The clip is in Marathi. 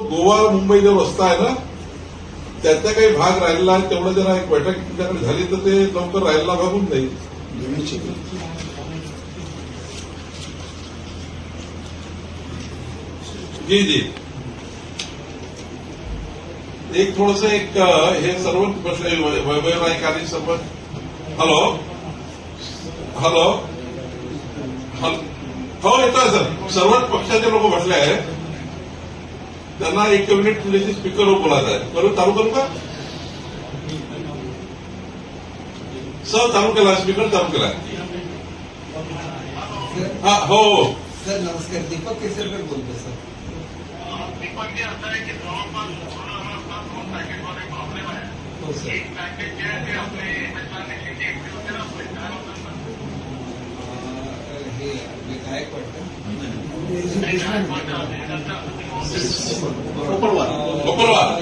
गोवा मुंबई जो रस्ता आहे ना त्याचा काही भाग राहिलेला आहे तेवढं जरा एक बैठक तुमच्याकडे झाली तर ते लवकर राहिलेला भागून जाईल. जी जी. एक थोडस एक हे सर्व प्रश्न वैभव नाईक आणि सर्व. हॅलो? हॅलो? हो येतोय सर. सर्वच पक्षाचे लोक म्हटले आहेत. त्यांना एक मिनिट तुझ्याशी स्पीकरवर बोलायचं आहे करू चालू करू का सर चालू केला स्पीकर चालू केला हा हो हो सर नमस्कार दीपक केसरकर बोलतो सर दीपक जे असं आहे की जवळपास पूर्ण रस्ता दोन पॅकेटमध्ये प्रॉब्लेम आहे हो सर एक पॅकेट जे आहे ते आपले हे आपले गायक ముప్పై వారు. ముప్పై వారు.